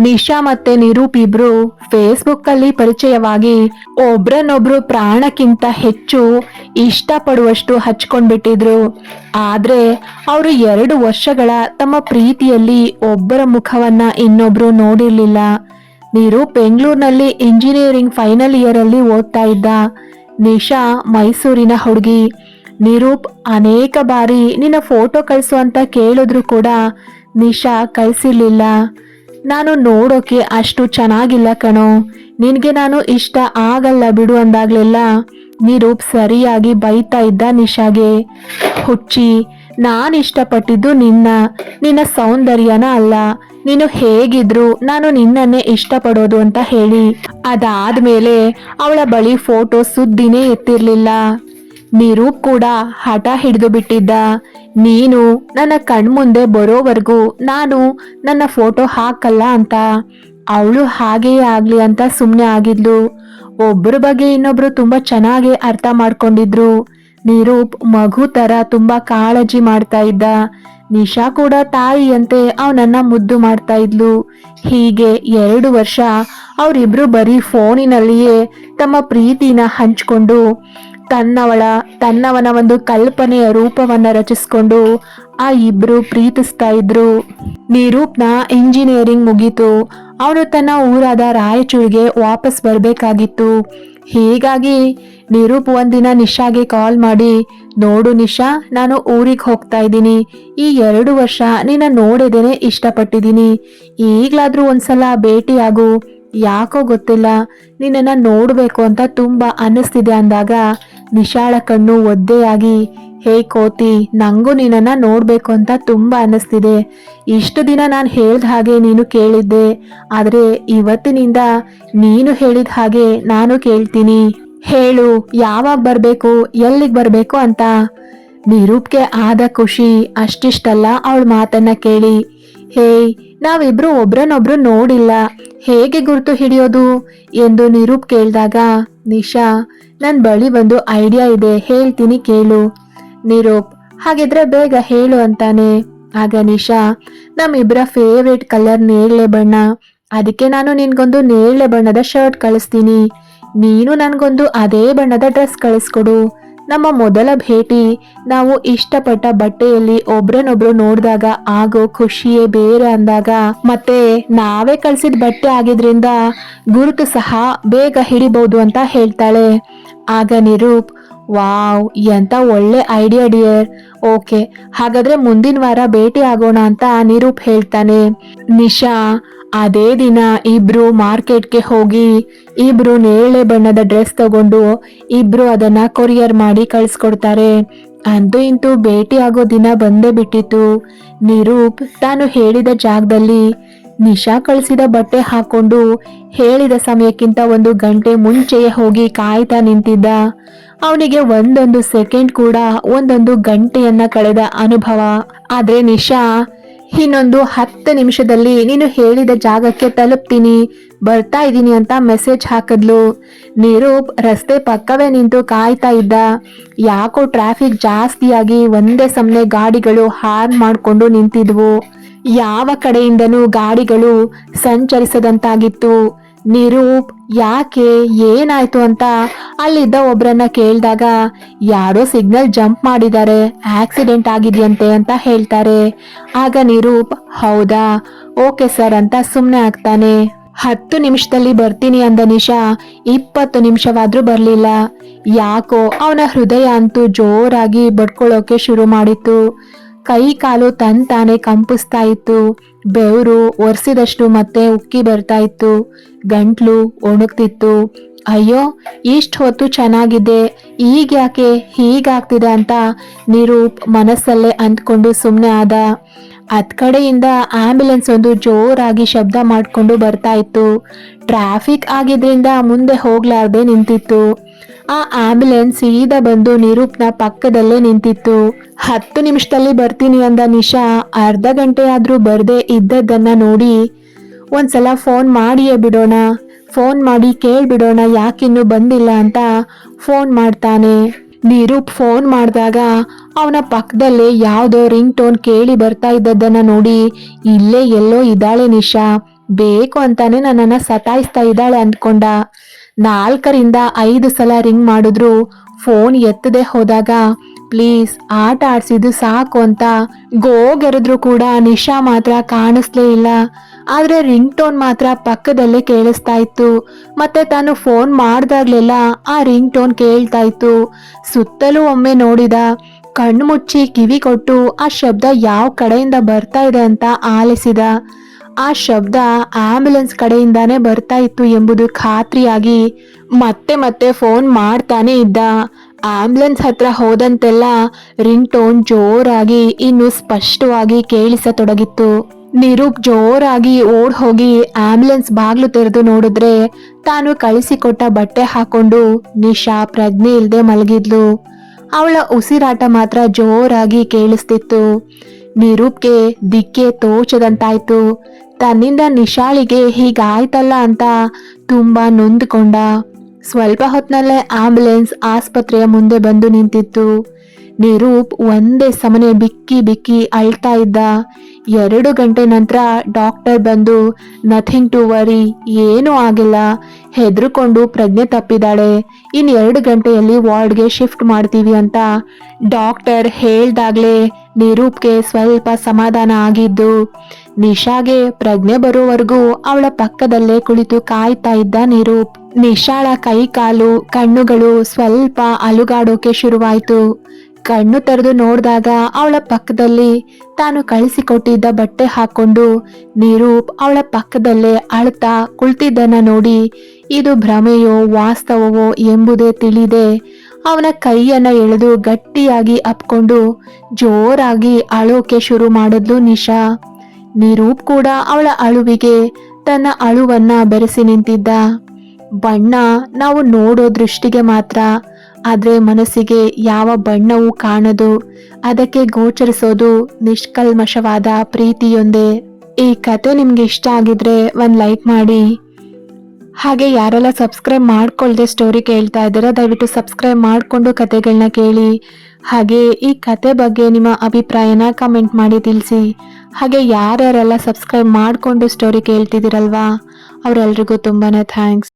ನಿಶಾ ಮತ್ತೆ ನಿರೂಪ್ ಇಬ್ರು ಫೇಸ್ಬುಕ್ ಅಲ್ಲಿ ಪರಿಚಯವಾಗಿ ಒಬ್ರನ್ನೊಬ್ರು ಪ್ರಾಣಕ್ಕಿಂತ ಹೆಚ್ಚು ಇಷ್ಟಪಡುವಷ್ಟು ಹಚ್ಕೊಂಡ್ಬಿಟ್ಟಿದ್ರು. ಆದ್ರೆ ಅವರು ಎರಡು ವರ್ಷಗಳ ತಮ್ಮ ಪ್ರೀತಿಯಲ್ಲಿ ಒಬ್ಬರ ಮುಖವನ್ನ ಇನ್ನೊಬ್ರು ನೋಡಿರ್ಲಿಲ್ಲ. ನಿರೂಪ್ ಬೆಂಗಳೂರಿನಲ್ಲಿ ಇಂಜಿನಿಯರಿಂಗ್ ಫೈನಲ್ ಇಯರ್ ಅಲ್ಲಿ ಓದ್ತಾ ಇದ್ದ. ನಿಶಾ ಮೈಸೂರಿನ ಹುಡುಗಿ. ನಿರೂಪ್ ಅನೇಕ ಬಾರಿ ನಿನ್ನ ಫೋಟೋ ಕಳಿಸು ಅಂತ ಕೇಳಿದ್ರು ಕೂಡ ನಿಶಾ ಕಳಿಸಿರ್ಲಿಲ್ಲ. ನಾನು ನೋಡೋಕೆ ಅಷ್ಟು ಚೆನ್ನಾಗಿಲ್ಲ ಕಣೋ. ನಿನಗೆ ನಾನು ಇಷ್ಟ ಆಗಲ್ಲ ಬಿಡು ಅಂದಾಗ್ಲೆಲ್ಲ ನಿರೂಪ್ ಸರಿಯಾಗಿ ಬೈತಾ ಇದ್ದ ನಿಶಾಗೆ. ಹುಚ್ಚಿ, ನಾನು ಇಷ್ಟಪಟ್ಟಿದ್ದು ನಿನ್ನ ನಿನ್ನ ಸೌಂದರ್ಯನ ಅಲ್ಲ. ನೀನು ಹೇಗಿದ್ರು ನಾನು ನಿನ್ನನ್ನೇ ಇಷ್ಟಪಡೋದು ಅಂತ ಹೇಳಿ. ಅದಾದ್ಮೇಲೆ ಅವಳ ಬಳಿ ಫೋಟೋ ಸುದ್ದಿನೇ ಎತ್ತಿರ್ಲಿಲ್ಲ. ನಿರೂಪ್ ಕೂಡ ಹಠ ಹಿಡಿದು ಬಿಟ್ಟಿದ್ದ. ನೀನು ನನ್ನ ಕಣ್ಮುಂದೆ ಬರೋವರೆಗೂ ನಾನು ನನ್ನ ಫೋಟೋ ಹಾಕಲ್ಲ ಅಂತ. ಅವಳು ಹಾಗೆಯೇ ಆಗ್ಲಿ ಅಂತ ಸುಮ್ಮನೆ ಆಗಿದ್ಲು. ಒಬ್ಬರ ಬಗ್ಗೆ ಇನ್ನೊಬ್ರು ತುಂಬಾ ಚೆನ್ನಾಗಿ ಅರ್ಥ ಮಾಡ್ಕೊಂಡಿದ್ರು. ನಿರೂಪ್ ಮಗು ತರ ತುಂಬಾ ಕಾಳಜಿ ಮಾಡ್ತಾ ಇದ್ದ. ನಿಶಾ ಕೂಡ ತಾಯಿಯಂತೆ ಅವನನ್ನ ಮುದ್ದು ಮಾಡ್ತಾ ಇದ್ಲು. ಹೀಗೆ ಎರಡು ವರ್ಷ ಅವರಿಬ್ರು ಬರೀ ಫೋನಿನಲ್ಲಿಯೇ ತಮ್ಮ ಪ್ರೀತಿನ ಹಂಚ್ಕೊಂಡು ತನ್ನವಳ, ತನ್ನವನ ಒಂದು ಕಲ್ಪನೆಯ ರೂಪವನ್ನ ರಚಿಸ್ಕೊಂಡು ಆ ಇಬ್ರು ಪ್ರೀತಿಸ್ತಾ ಇದ್ರು. ನಿರೂಪ್ನ ಇಂಜಿನಿಯರಿಂಗ್ ಮುಗೀತು. ಅವನು ತನ್ನ ಊರಾದ ರಾಯಚೂರಿಗೆ ವಾಪಸ್ ಬರಬೇಕಾಗಿತ್ತು. ಹೀಗಾಗಿ ನಿರೂಪ್ ಒಂದಿನ ನಿಶಾಗೆ ಕಾಲ್ ಮಾಡಿ, ನೋಡು ನಿಶಾ, ನಾನು ಊರಿಗೆ ಹೋಗ್ತಾ ಇದ್ದೀನಿ. ಈ ಎರಡು ವರ್ಷ ನಿನ್ನ ನೋಡಿದೇನೆ ಇಷ್ಟಪಟ್ಟಿದ್ದೀನಿ. ಈಗಲಾದರೂ ಒಂದ್ಸಲ ಭೇಟಿಯಾಗು. ಯಾಕೋ ಗೊತ್ತಿಲ್ಲ, ನಿನ್ನನ್ನ ನೋಡಬೇಕು ಅಂತ ತುಂಬಾ ಅನ್ನಿಸ್ತಿದೆ ಅಂದಾಗ ನಿಶಾಳ ಕಣ್ಣು ಒದ್ದೆಯಾಗಿ, ಹೇ ಕೋತಿ, ನಂಗೂ ನಿನ್ನನ್ನ ನೋಡಬೇಕು ಅಂತ ತುಂಬಾ ಅನ್ನಿಸ್ತಿದೆ ಇಷ್ಟು ದಿನ ನಾನು ಹೇಳ್ದ ಹಾಗೆ ನೀನು ಕೇಳಿದ್ದೆ, ಆದರೆ ಇವತ್ತಿನಿಂದ ನೀನು ಹೇಳಿದ ಹಾಗೆ ನಾನು ಕೇಳ್ತೀನಿ. ಹೇಳು, ಯಾವಾಗ ಬರಬೇಕು, ಎಲ್ಲಿಗೆ ಬರಬೇಕು ಅಂತ? ನಿರೂಪ್ಗೆ ಆದ ಖುಷಿ ಅಷ್ಟಿಷ್ಟಲ್ಲ ಅವಳ ಮಾತನ್ನ ಕೇಳಿ. ಹೇಯ್ ನಾವಿಬ್ರು ಒಬ್ರನ್ನೊಬ್ರು ನೋಡಿಲ್ಲ. ಹೇಗೆ ಗುರುತು ಹಿಡಿಯೋದು? ಎಂದು ನಿರೂಪ್ ಕೇಳಿದಾಗ, ನಿಶಾ ನನ್ನ ಬಳಿ ಒಂದು ಐಡಿಯಾ ಇದೆ, ಹೇಳ್ತೀನಿ ಕೇಳು. ನಿರೂಪ್, ಹಾಗಿದ್ರೆ ಬೇಗ ಹೇಳು ಅಂತಾನೆ. ಆಗ ನಿಶಾ ನಮ್ಮಿಬ್ಬರ ಫೇವ್ರೇಟ್ ಕಲರ್ ನೇರಳೆ ಬಣ್ಣ. ಅದಕ್ಕೆ ನಾನು ನಿನ್ಗೊಂದು ನೇರಳೆ ಬಣ್ಣದ ಶರ್ಟ್ ಕಳಿಸ್ತೀನಿ. ನೀನು ನನಗೊಂದು ಅದೇ ಬಣ್ಣದ ಡ್ರೆಸ್ ಕಳಿಸ್ಕೊಡು. ನಮ್ಮ ಮೊದಲ ಭೇಟಿ. ನಾವು ಇಷ್ಟಪಟ್ಟ ಬಟ್ಟೆಯಲ್ಲಿ ಒಬ್ರನ್ನೊಬ್ರು ನೋಡಿದಾಗ ಆಗೋ ಖುಷಿಯೇ ಬೇರೆ ಅಂದಾಗ, ಮತ್ತೆ ನಾವೇ ಕಳ್ಸಿದ ಬಟ್ಟೆ ಆಗಿದ್ರಿಂದ ಗುರುತು ಸಹ ಬೇಗ ಹಿಡಿಬಹುದು ಅಂತ ಹೇಳ್ತಾಳೆ. ಆಗ ನಿರೂಪ್, ವಾವ್, ಎಂತ ಒಳ್ಳೆ ಐಡಿಯಾ ಡಿಯರ್. ಓಕೆ, ಹಾಗಾದ್ರೆ ಮುಂದಿನ ವಾರ ಭೇಟಿ ಆಗೋಣ ಅಂತ ನಿರೂಪ್ ಹೇಳ್ತಾನೆ. ನಿಶಾ ಅದೇ ದಿನ ಇಬ್ರು ಮಾರ್ಕೆಟ್ಗೆ ಹೋಗಿ ಇಬ್ರು ನೇರಳೆ ಬಣ್ಣದ ಡ್ರೆಸ್ ತಗೊಂಡು ಇಬ್ರು ಅದನ್ನ ಕೊರಿಯರ್ ಮಾಡಿ ಕಳಿಸ್ಕೊಡ್ತಾರೆ. ಅಂತೂ ಇಂತೂ ಭೇಟಿ ಆಗೋ ದಿನ ಬಂದೇ ಬಿಟ್ಟಿತ್ತು. ನಿರೂಪ್ ತಾನು ಹೇಳಿದ ಜಾಗದಲ್ಲಿ ನಿಶಾ ಕಳಿಸಿದ ಬಟ್ಟೆ ಹಾಕೊಂಡು ಹೇಳಿದ ಸಮಯಕ್ಕಿಂತ ಒಂದು ಗಂಟೆ ಮುಂಚೆಯೇ ಹೋಗಿ ಕಾಯ್ತಾ ನಿಂತಿದ್ದ. ಅವನಿಗೆ ಒಂದೊಂದು ಸೆಕೆಂಡ್ ಕೂಡ ಒಂದೊಂದು ಗಂಟೆಯನ್ನ ಕಳೆದ ಅನುಭವ. ಆದ್ರೆ ನಿಶಾ ಇನ್ನೊಂದು ಹತ್ತು ನಿಮಿಷದಲ್ಲಿ ನೀನು ಹೇಳಿದ ಜಾಗಕ್ಕೆ ತಲುಪ್ತೀನಿ. ಬರ್ತಾ ಇದ್ದೀನಿ ಅಂತ ಮೆಸೇಜ್ ಹಾಕಿದ್ಲು. ನಿರೂಪ್ ರಸ್ತೆ ಪಕ್ಕವೇ ನಿಂತು ಕಾಯ್ತಾ ಇದ್ದ. ಯಾಕೋ ಟ್ರಾಫಿಕ್ ಜಾಸ್ತಿಯಾಗಿ ಒಂದೇ ಸಮನೆ ಗಾಡಿಗಳು ಹಾರ್ನ್ ಮಾಡಿಕೊಂಡು ನಿಂತಿದ್ವು. ಯಾವ ಕಡೆಯಿಂದನೂ ಗಾಡಿಗಳು ಸಂಚರಿಸದಂತಾಗಿತ್ತು. ನಿರೂಪ್, ಯಾಕೆ? ಏನಾಯ್ತು ಅಂತ? ಅಲ್ಲಿದ್ದ ಒಬ್ಬರನ್ನ ಕೇಳಿದಾಗ, ಯಾರೋ ಸಿಗ್ನಲ್ ಜಂಪ್ ಮಾಡಿದ್ದಾರೆ, ಆಕ್ಸಿಡೆಂಟ್ ಆಗಿದೆಯಂತೆ ಅಂತ ಹೇಳ್ತಾರೆ. ಆಗ ನಿರೂಪ್, ಹೌದಾ? ಓಕೆ ಸರ್ ಅಂತ ಸುಮ್ಮನೆ ಆಗ್ತಾನೆ. ಹತ್ತು ನಿಮಿಷದಲ್ಲಿ ಬರ್ತೀನಿ ಅಂದ ನಿಶಾ, ಇಪ್ಪತ್ತು ನಿಮಿಷವಾದ್ರೂ ಬರಲಿಲ್ಲ. ಯಾಕೋ ಅವನ ಹೃದಯ ಅಂತೂ ಜೋರಾಗಿ ಬಡ್ಕೊಳ್ಳೋಕೆ ಶುರು ಮಾಡಿತ್ತು. ಕೈ ಕಾಲು ತನ್ ತಾನೇ ಕಂಪಿಸ್ತಾ ಇತ್ತು. ಬೆವರು ಒರೆಸಿದಷ್ಟು ಮತ್ತೆ ಉಕ್ಕಿ ಬರ್ತಾ ಇತ್ತು. ಗಂಟ್ಲು ಒಣಗ್ತಿತ್ತು. ಅಯ್ಯೋ, ಇಷ್ಟು ಹೊತ್ತು ಚೆನ್ನಾಗಿದೆ. ಈಗ ಯಾಕೆ ಹೀಗಾಗ್ತಿದೆ ಅಂತ ನಿರೂಪ್ ಮನಸ್ಸಲ್ಲೇ ಅಂದ್ಕೊಂಡು ಸುಮ್ಮನೆ ಆದ. ಅತ್ ಕಡೆಯಿಂದ ಆಂಬ್ಯುಲೆನ್ಸ್ ಒಂದು ಜೋರಾಗಿ ಶಬ್ದ ಮಾಡಿಕೊಂಡು ಬರ್ತಾ ಇತ್ತು. ಟ್ರಾಫಿಕ್ ಆಗಿದ್ರಿಂದ ಮುಂದೆ ಹೋಗ್ಲಾರ್ದೆ ನಿಂತಿತ್ತು. ಆ ಆಂಬ್ಯುಲೆನ್ಸ್ ಸೀದಾ ಬಂದು ನಿರೂಪ್ನ ಪಕ್ಕದಲ್ಲೇ ನಿಂತಿತ್ತು. ಹತ್ತು ನಿಮಿಷದಲ್ಲಿ ಬರ್ತೀನಿ ಅಂದ ನಿಶಾ. ಅರ್ಧ ಗಂಟೆ ಆದ್ರೂ ಬರ್ದೇ ಇದ್ದದ್ದನ್ನ ನೋಡಿ ಒಂದ್ಸಲ ಫೋನ್ ಮಾಡಿಯೇ ಬಿಡೋಣ. ಫೋನ್ ಮಾಡಿ ಕೇಳ್ಬಿಡೋಣ ಯಾಕಿನ್ನೂ ಬಂದಿಲ್ಲ ಅಂತ ಫೋನ್ ಮಾಡ್ತಾನೆ. ನಿರೂಪ್ ಫೋನ್ ಮಾಡಿದಾಗ ಅವನ ಪಕ್ಕದಲ್ಲೇ ಯಾವುದೋ ರಿಂಗ್ ಟೋನ್ ಕೇಳಿ ಬರ್ತಾ ಇದ್ದದ್ದನ್ನ ನೋಡಿ ಇಲ್ಲೇ ಎಲ್ಲೋ ಇದ್ದಾಳೆ ನಿಶಾ. ಬೇಕು ಅಂತಾನೆ ನನ್ನನ್ನ ಸತಾಯಿಸ್ತಾ ಇದ್ದಾಳೆ ಅಂದ್ಕೊಂಡ. ನಾಲ್ಕರಿಂದ ಐದು ಸಲ ರಿಂಗ್ ಮಾಡಿದ್ರು. ಫೋನ್ ಎತ್ತದೆ ಹೋದಾಗ, ಪ್ಲೀಸ್, ಆಟ ಆಡ್ಸಿದ್ದು ಸಾಕು ಅಂತ ಗೋಗೆರೆದ್ರು ಕೂಡ ನಿಶಾ ಮಾತ್ರ ಕಾಣಿಸ್ಲೇ ಇಲ್ಲ. ಆದ್ರೆ ರಿಂಗ್ ಟೋನ್ ಮಾತ್ರ ಪಕ್ಕದಲ್ಲೇ ಕೇಳಿಸ್ತಾ ಇತ್ತು. ಮತ್ತೆ ತಾನು ಫೋನ್ ಮಾಡ್ದಾಗ್ಲೆಲ್ಲ ಆ ರಿಂಗ್ ಟೋನ್ ಕೇಳ್ತಾ ಇತ್ತು. ಸುತ್ತಲೂ ಒಮ್ಮೆ ನೋಡಿದ, ಕಣ್ಣು ಮುಚ್ಚಿ ಕಿವಿ ಕೊಟ್ಟು ಆ ಶಬ್ದ ಯಾವ ಕಡೆಯಿಂದ ಬರ್ತಾ ಇದೆ ಅಂತ ಆಲಿಸಿದ. ಆ ಶಬ್ದ ಆಂಬ್ಯುಲೆನ್ಸ್ ಕಡೆಯಿಂದಾನೇ ಬರ್ತಾ ಇತ್ತು ಎಂಬುದು ಖಾತ್ರಿಯಾಗಿ ಮತ್ತೆ ಮತ್ತೆ ಫೋನ್ ಮಾಡ್ತಾನೆ ಇದ್ದ. ಆಂಬ್ಯುಲೆನ್ಸ್ ಹತ್ರ ಹೋದಂತೆಲ್ಲ ರಿಂಗ್ ಟೋನ್ ಜೋರಾಗಿ, ಇನ್ನು ಸ್ಪಷ್ಟವಾಗಿ ಕೇಳಿಸತೊಡಗಿತ್ತು. ನಿರೂಪ್ ಜೋರಾಗಿ ಓಡ್ ಹೋಗಿ ಆಂಬ್ಯುಲೆನ್ಸ್ ಬಾಗ್ಲು ತೆರೆದು ನೋಡಿದ್ರೆ ತಾನು ಕಳಿಸಿಕೊಟ್ಟ ಬಟ್ಟೆ ಹಾಕೊಂಡು ನಿಶಾ ಪ್ರಜ್ಞೆ ಇಲ್ಲದೆ ಮಲಗಿದ್ಲು. ಅವಳ ಉಸಿರಾಟ ಮಾತ್ರ ಜೋರಾಗಿ ಕೇಳಿಸ್ತಿತ್ತು. ನಿರೂಪ್ಗೆ ದಿಕ್ಕೆ ತೋಚದಂತಾಯ್ತು. ತನ್ನಿಂದ ನಿಶಾಳಿಗೆ ಹೀಗಾಯ್ತಲ್ಲ ಅಂತ ತುಂಬಾ ನೊಂದ್ಕೊಂಡ. ಸ್ವಲ್ಪ ಹೊತ್ತಿನಲ್ಲೇ ಆಂಬುಲೆನ್ಸ್ ಆಸ್ಪತ್ರೆಯ ಮುಂದೆ ಬಂದು ನಿಂತಿತ್ತು. ನಿರೂಪ್ ಒಂದೇ ಸಮನೆ ಬಿಕ್ಕಿ ಬಿಕ್ಕಿ ಅಳ್ತಾ ಇದ್ದ. ಎರಡು ಗಂಟೆ ನಂತರ ಡಾಕ್ಟರ್ ಬಂದು ನಥಿಂಗ್ ಟು ವರಿ ಏನೂ ಆಗಿಲ್ಲ. ಹೆದರ್ಕೊಂಡು ಪ್ರಜ್ಞೆ ತಪ್ಪಿದಾಳೆ. ಇನ್ನು ಎರಡು ಗಂಟೆಯಲ್ಲಿ ವಾರ್ಡ್ಗೆ ಶಿಫ್ಟ್ ಮಾಡ್ತೀವಿ ಅಂತ ಡಾಕ್ಟರ್ ಹೇಳ್ದಾಗ್ಲೇ ನಿರೂಪ್ಗೆ ಸ್ವಲ್ಪ ಸಮಾಧಾನ ಆಗಿದ್ದು, ನಿಶಾಗೆ ಪ್ರಜ್ಞೆ ಬರುವವರೆಗೂ ಅವಳ ಪಕ್ಕದಲ್ಲೇ ಕುಳಿತು ಕಾಯ್ತಾ ಇದ್ದ ನಿರೂಪ್. ನಿಶಾಳ ಕೈ ಕಾಲು ಕಣ್ಣುಗಳು ಸ್ವಲ್ಪ ಅಲುಗಾಡೋಕೆ ಶುರುವಾಯ್ತು. ಕಣ್ಣು ತೆರೆದು ನೋಡಿದಾಗ ಅವಳ ಪಕ್ಕದಲ್ಲಿ ತಾನು ಕಳಿಸಿಕೊಟ್ಟಿದ್ದ ಬಟ್ಟೆ ಹಾಕೊಂಡು ನಿರೂಪ್ ಅವಳ ಪಕ್ಕದಲ್ಲೇ ಅಳ್ತಾ ಕುಳಿತಿದ್ದನ್ನ ನೋಡಿ, ಇದು ಭ್ರಮೆಯೋ ವಾಸ್ತವವೋ ಎಂಬುದೇ ತಿಳಿದೆ. ಅವನ ಕೈಯನ್ನ ಎಳೆದು ಗಟ್ಟಿಯಾಗಿ ಅಪ್ಕೊಂಡು ಜೋರಾಗಿ ಅಳೋಕೆ ಶುರು ಮಾಡಿದ್ಲು ನಿಶಾ. ನಿರೂಪ್ ಕೂಡ ಅವಳ ಅಳುವಿಗೆ ತನ್ನ ಅಳುವನ್ನ ಬೆರೆಸಿ ನಿಂತಿದ್ದ. ಬಣ್ಣ ನಾವು ನೋಡೋ ದೃಷ್ಟಿಗೆ ಮಾತ್ರ, ಆದ್ರೆ ಮನಸ್ಸಿಗೆ ಯಾವ ಬಣ್ಣವೂ ಕಾಣದು, ಅದಕ್ಕೆ ಗೋಚರಿಸೋದು ನಿಷ್ಕಲ್ಮಶವಾದ ಪ್ರೀತಿಯೊಂದೇ. ಈ ಕತೆ ನಿಮ್ಗೆ ಇಷ್ಟ ಆಗಿದ್ರೆ ಒಂದು ಲೈಕ್ ಮಾಡಿ. ಹಾಗೆ ಯಾರೆಲ್ಲ ಸಬ್ಸ್ಕ್ರೈಬ್ ಮಾಡ್ಕೊಳ್ಳದೆ ಸ್ಟೋರಿ ಕೇಳ್ತಾ ಇದ್ದೀರಾ, ದಯವಿಟ್ಟು ಸಬ್ಸ್ಕ್ರೈಬ್ ಮಾಡಿಕೊಂಡು ಕತೆಗಳನ್ನ ಕೇಳಿ. ಹಾಗೆ ಈ ಕತೆ ಬಗ್ಗೆ ನಿಮ್ಮ ಅಭಿಪ್ರಾಯನ ಕಮೆಂಟ್ ಮಾಡಿ ತಿಳಿಸಿ. ಹಾಗೆ ಯಾರ್ಯಾರೆಲ್ಲ ಸಬ್ಸ್ಕ್ರೈಬ್ ಮಾಡಿಕೊಂಡು ಸ್ಟೋರಿ ಕೇಳ್ತಿದ್ದೀರಲ್ವಾ, ಅವರೆಲ್ರಿಗೂ ತುಂಬಾ ಥ್ಯಾಂಕ್ಸ್